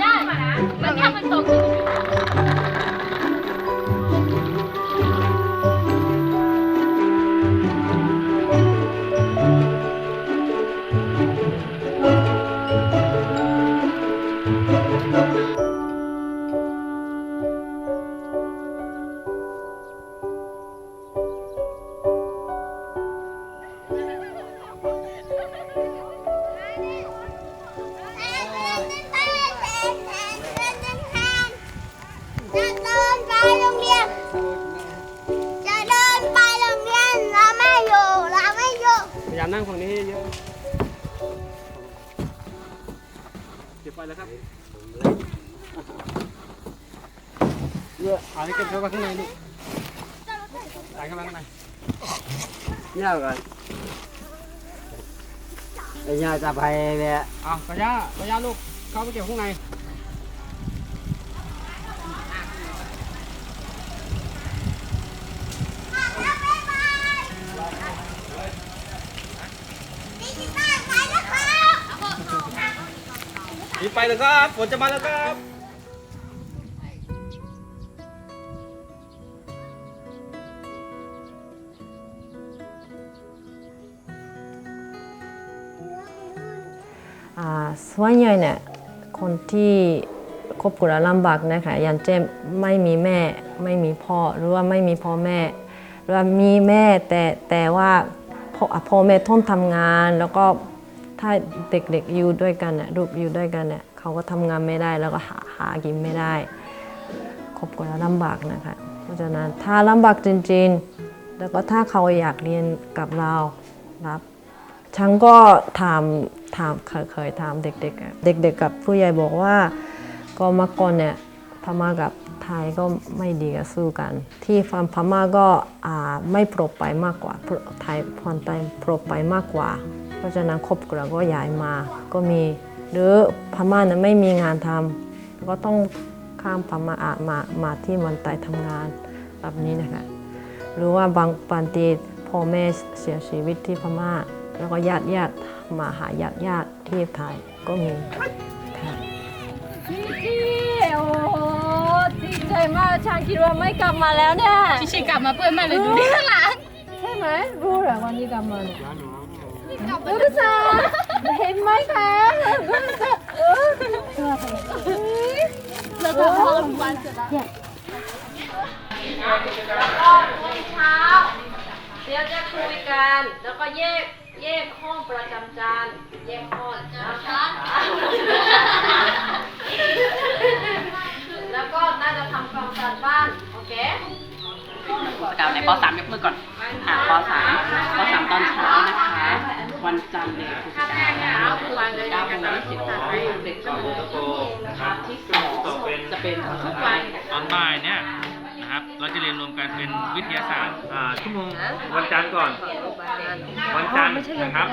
ได้มันแค่มันตกอยู่ จะเดินไปโรงเรียนแล้วไม่อยู่แล้วไม่อยู่พยายามนั่งฝั่งนี้ให้เยอะเก็บไปแล้วครับเยอะเอาไปเก็บเข้าไปข้างในนี่ใส่เข้าไปข้างใน nhau rồi bây giờ tập hay về เอากระยากระยาลูก เข้าไปเก็บข้างใน ดิจิตอลไปแล้วครับ รีบไป เลยครับฝนจะมาแล้วครับอ่าส่วนใหญ่เนี่ยคนที่ครอบครัวลำบากนะคะอย่างเช่นไม่มีแม่ไม่มีพ่อหรือว่าไม่มีพ่อแม่หรือว่ามีแม่แต่แต่ว่าพ่อพ่อแม่ต้องทำงานแล้วก็ถ้าเด็กๆอยู่ด้วยกันเนี่ยลูกอยู่ด้วยกันเนี่ย เขาก็ทำงานไม่ได้แล้วก็หาหากินไม่ได้ครอบครัวลำบากนะคะ เพราะฉะนั้นถ้าลำบากจริงๆ แล้วก็ถ้าเขาอยากเรียนกับเรารับ ฉันก็ถามถามเคยถามเด็กๆ เด็ก ๆ กับผู้ใหญ่บอกว่าก็มื่อก่อนเนี่ยพม่ากับไทยก็ไม่ดีกันสู้กัน ที่ฟังพม่าก็ไม่ปลอดภัยมากกว่าไทยพรไทยปลอดภัยมากกว่า เพราะฉะนั้นครอบครัวก็ย้ายมาก็มี หรือพม่าเนี่ยไม่มีงานทำก็ต้องข้ามพม่าอะมามาที่เมืองไทยทำงานแบบนี้นะคะหรือว่าบางบางทีพ่อแม่เสียชีวิตที่พม่า แล้วก็ญาติญาติมาหาญาติญาติที่ไทยก็มีค่ะพี่จี้โอ้โหดีใจมากฉันคิดว่าไม่กลับมาแล้วเนี่ยชิชิกลับมาเพื่อนแม่เลยดูดิข้างหลังใช่ไหมรู้เหรอวันนี้กลับมาเนี่ยรู้ดิซ่า เห็นไหมคะเออเราทำพ่อทุกวันเสร็จแล้วแล้วก็เช้า เดี๋ยวจะคุยกัน แล้วก็แยกแยกห้องประจำจานแยกห้องนะคะแล้วก็น่าจะทำความสะอาดบ้าน โอเคกล่าวในป .3 ยกมือก่อนอ่าป .3 ป .3 ตอนเช้านะคะ วันจันทร์เนี่ยคือการเก้าโมงยี่สิบเด็กสองนะครับที่สองจะเป็นทุกวันนะตอนบ่ายเนี่ยนะครับ เราจะเรียนรวมกันเป็นวิทยาศาสตร์อ่าชั่วโมงวันจันทร์ก่อน วันจันทร์นะครับ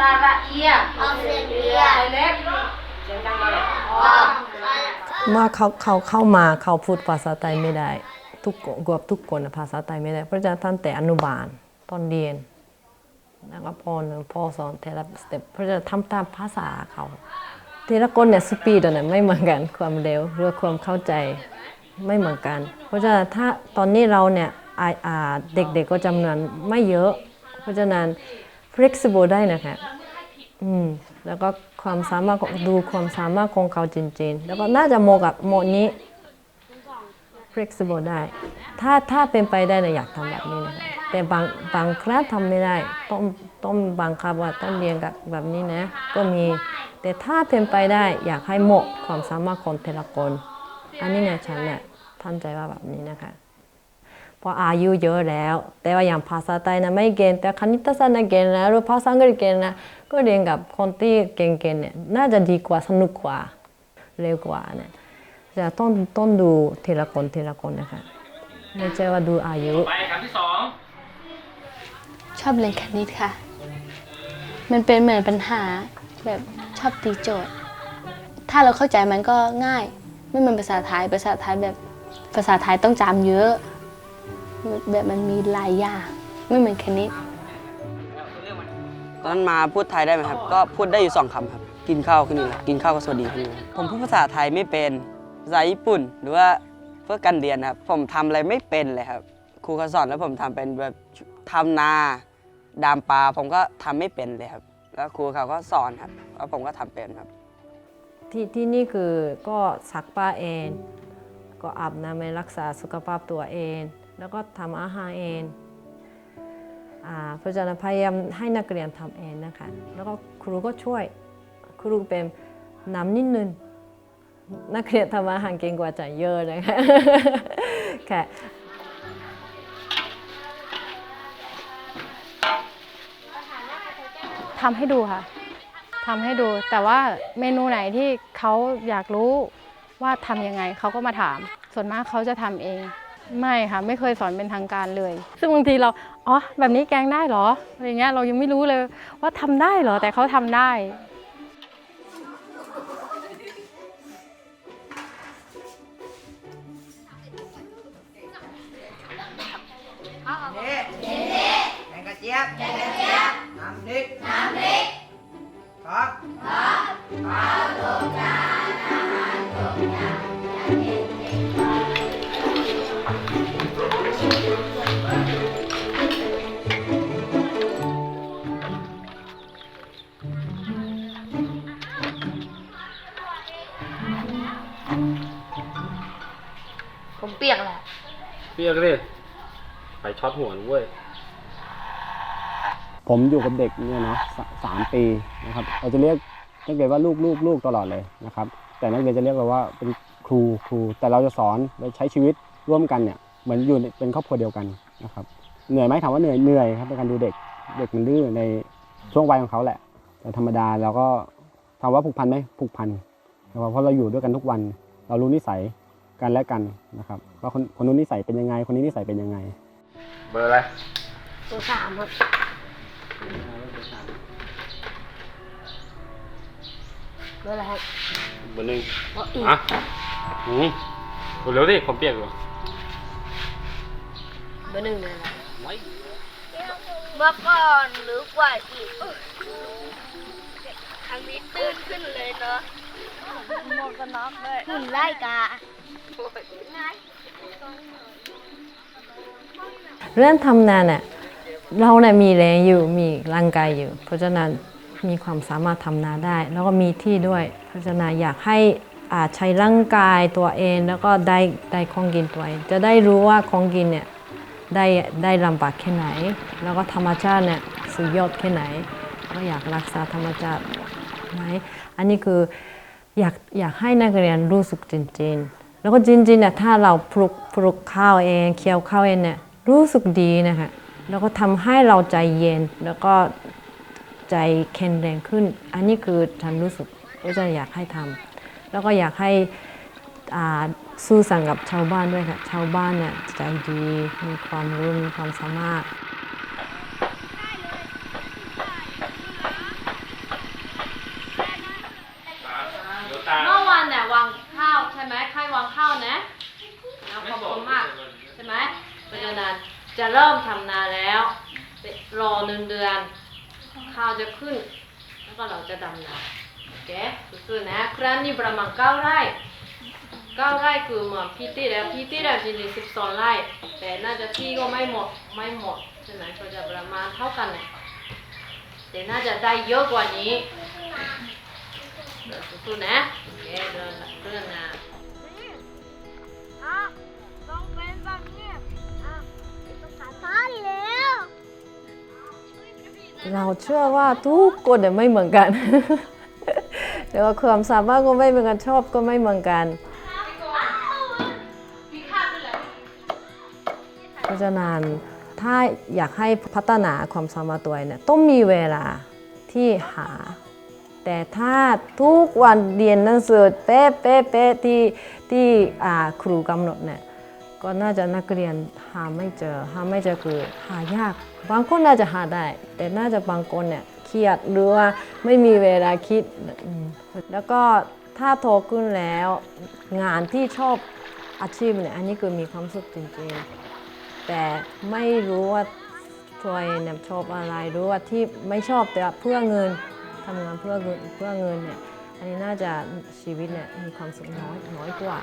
เอียซาระเอียออกเสียงเอียไปเล็กเสียงดังเลยอ๋ออเมื่อเขาเขาเข้ามาเขาพูดภาษาไทยไม่ได้ ทุกคนเกือบทุกคนน่ะภาษาไทยไม่ได้ เพราะฉะนั้นตั้งแต่อนุบาลตอนเรียนแล้วก็พอหนึ่งพอสอนแต่ละสเต็ปเพราะฉะนั้นทำตามภาษาเขาแต่ละคนเนี่ยสปีดเนี่ยไม่เหมือนกันความเร็วหรือความเข้าใจไม่เหมือนกัน เพราะฉะนั้นถ้าตอนนี้เราเนี่ยอ่าอ่าเด็กๆก็จำนวนไม่เยอะ เพราะฉะนั้น flexible ได้นะคะอืมแล้วก็ความสามารถดูความสามารถของเขาจริงๆ แล้วก็น่าจะเหมาะกับโหมดนี้ flexible ได้ ถ้าถ้าเป็นไปได้นะอยากทำแบบนี้นะคะแต่บางบางครั้งทำไม่ได้ ต้องต้องบังคับว่าต้องเรียนกับแบบนี้นะ ก็มี แต่ถ้าเป็นไปได้อยากให้เหมาะความสามารถของแต่ละคน อันนี้เนี่ยฉันเนี่ยท่านใจว่าแบบนี้นะคะ เพราะอายุเยอะแล้ว แต่ว่าอย่างภาษาไทยนะไม่เก่งแต่คณิตศาสตร์นะเก่งนะหรือภาษาอังกฤษเก่งนะก็เรียนกับคนที่เก่งๆเนี่ยน่าจะดีกว่าสนุกกว่าเร็วกว่าเนี่ยจะต้องต้องดูทีละคนทีละคนนะคะไม่ใช่ว่าดูอายุไปคำที่สองชอบเรียนคณิตค่ะ มันเป็นเหมือนปัญหาแบบชอบตีโจทย์ ถ้าเราเข้าใจมันก็ง่าย ไม่เหมือนภาษาไทยภาษาไทยแบบภาษาไทยต้องจำเยอะ แบบมันมีหลายอย่างไม่เหมือนคณิต ตอนนั้นมาพูดไทยได้ไหมครับ ก็พูดได้อยู่สองคำครับ กินข้าวแค่นี้แหละกินข้าวก็สวัสดีแค่นี้ครับผมพูดภาษาไทยไม่เป็นภาษาญี่ปุ่น หรือว่าเพื่อการเรียนครับ ผมทำอะไรไม่เป็นเลยครับ ครูเขาสอนแล้วผมทำเป็นแบบทำนาดามปลาผมก็ทำไม่เป็นเลยครับ แล้วครูเขาก็สอนครับแล้วผมก็ทำเป็นครับ ที่ที่นี่คือก็ซักผ้าเอง ก็อาบน้ำรักษาสุขภาพตัวเอง แล้วก็ทำอาหารเองเพราะฉะนั้นพยายามให้นักเรียนทำเองนะคะ แล้วก็ครูก็ช่วย ครูเป็นน้ำนิดนึงนักเรียนทำอาหารเก่งกว่าจะเยอะนะคะค่ะทำให้ดูค่ะทำให้ดู แต่ว่าเมนูไหนที่เขาอยากรู้ว่าทำยังไงเขาก็มาถาม ส่วนมากเขาจะทำเอง ไม่ค่ะไม่เคยสอนเป็นทางการเลย ซึ่งบางทีเราอ๋อแบบนี้แกงได้เหรออะไรเงี้ยเรายังไม่รู้เลยว่าทำได้เหรอแต่เขาทำได้ผม ไปช็อตหัวนะเว้ยผมอยู่กับเด็กเนี่ยเนาะสสามปีนะครับ เราจะเรียกนักเรียนว่าลูกลูกลูกตลอดเลยนะครับ แต่นักเรียนจะเรียกเราว่าเป็นครูครู แต่เราจะสอนเราใช้ชีวิตร่วมกันเนี่ยเหมือนอยู่ในเป็นครอบครัวเดียวกันนะครับ เหนื่อยไหมถามว่าเหนื่อยเหนื่อยครับในการดูเด็กเด็กมันดื้อในช่วงวัยของเขาแหละ แต่ธรรมดาเราก็ถามว่าผูกพันไหมผูกพันนะครับเพราะเราอยู่ด้วยกันทุกวัน เรารู้นิสัยกันและกันนะครับว่าคนคนนู้นนิสัยเป็นยังไง คนนี้นิสัยเป็นยังไง เบอร์อะไรตัวสามครับเบอร์อะไรครับเบอร์หนึ่งเบอร์อีกอะอืมเร็วๆดิผมเปียกอยู่เบอร์หนึ่งเลยนะเมื่อก่อนหรือกว่าอีกครั้งนี้ตื้นขึ้นเลยเนาะหมวกกันน็อกเลยหุ่นไล่กา เรื่องทำนาเนี่ยเราเนี่ยมีแรงอยู่มีร่างกายอยู่ เพราะฉะนั้นมีความสามารถทำนาได้ แล้วก็มีที่ด้วย เพราะฉะนั้นอยากให้อาใช้ร่างกายตัวเองแล้วก็ได้ได้ของกินตัวเอง จะได้รู้ว่าของกินเนี่ยได้ได้ลำบากแค่ไหน แล้วก็ธรรมชาติเนี่ยสุดยอดแค่ไหน ก็อยากรักษาธรรมชาติไหมอันนี้คืออยากอยากให้นักเรียนรู้สึกจริงๆ แล้วก็จริงๆเนี่ยถ้าเราปลูกปลูกข้าวเองเคี่ยวข้าวเองเนี่ย รู้สึกดีนะคะแล้วก็ทำให้เราใจเย็นแล้วก็ใจแข็งแรงขึ้น อันนี้คือฉันรู้สึกว่าจะอยากให้ทำแล้วก็อยากให้สู้สั่งกับชาวบ้านด้วยค่ะ ชาวบ้านเนี่ยใจดีมีความรู้มีความสามารถ เดี๋ยวตา เมื่อวานเนี่ยวางข้าวใช่ไหมใครวางข้าวนะนะขอบคุณมากใช่ไหมเพราะฉะนั้นจะ เริ่มทำนาแล้วรอหนึ่งเดือน ข้าวจะขึ้น แล้วก็เราจะดำนาโอเคคือๆนะครั้งนี้ประมาณเก้าไร่เก้าไร่คือเหมือนพี่ตี้แล้วพี่ตี้แล้วจริงๆสิบสองไร่ แต่น่าจะที่ก็ไม่หมดไม่หมดใช่ไหมก็จะประมาณเท่ากันเนี่ยแต่น่าจะได้เยอะกว่านี้สู้ๆนะโอเคเดินเรื่องงานะ นี้อะเป็นแล้ว เราเชื่อว่าทุกคนไม่เหมือนกันแล้วก็ความสามารถก็ไม่เหมือนกันชอบก็ไม่เหมือนกันเพราะฉะนั้นถ้าอยากให้พัฒนาความสามารถตัวเองเนี่ยต้องมีเวลาที่หา แต่ถ้าทุกวันเรียนหนังสือเป๊ะเป๊ะเป๊ะที่ที่ครูกำหนดเนี่ย ก็น่าจะนักเรียนหาไม่เจอ หาไม่เจอคือหายาก บางคนน่าจะหาได้ แต่น่าจะบางคนเนี่ยเครียดหรือว่าไม่มีเวลาคิด แล้วก็ถ้าโตขึ้นแล้ว งานที่ชอบอาชีพเนี่ยอันนี้คือมีความสุขจริงๆ แต่ไม่รู้ว่าตัวเองชอบอะไรรือว่าที่ไม่ชอบแต่เพื่อเงินทำงานเพื่อเงินเพื่อเงินเนี่ยอันนี้น่าจะชีวิตเนี่ยมีความสุขน้อยน้อยกว่า